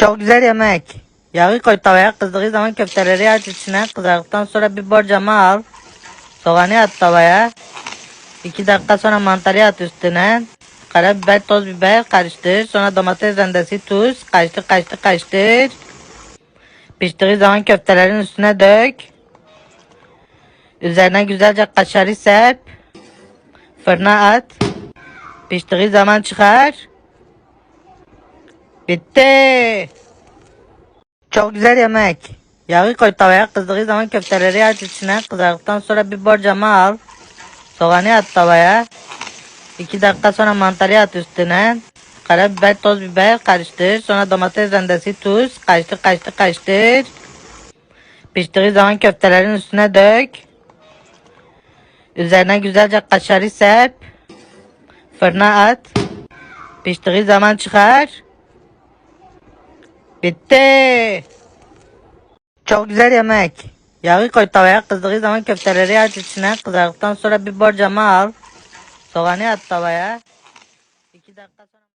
Çok güzel yemek. Yağı koy tavaya kızdığı zaman köfteleri at içine kızardıktan sonra bir borcama al. Soğanı at tavaya. 2 dakika sonra mantarı at üstüne. Karabiber, toz biber karıştır. Sonra domates rendesi, tuz. Karıştır, karıştır, karıştır. Piştiği zaman köftelerin üstüne dök. Üzerine güzelce kaşarı serp. Fırına at. Piştiği zaman çıkar. Bitti. Çok güzel yemek. Yağı koy tavaya kızdığı zaman köfteleri at içine kızardıktan sonra bir borcama al. Soğanı at tavaya. 2 dakika sonra mantarı at üstüne. Karabiber, toz biber karıştır. Sonra domates rendesi, tuz. Karıştır, karıştır, karıştır. Piştiği zaman köftelerin üstüne dök. Üzerine güzelce kaşarı serp. Fırına at. Piştiği zaman çıkar. Bitti. Çok güzel yemek. Yağı koy tavaya kızdığı zaman köfteleri at içine kızardıktan sonra bir borcama al. Soğanı at tavaya. 2 dakika sonra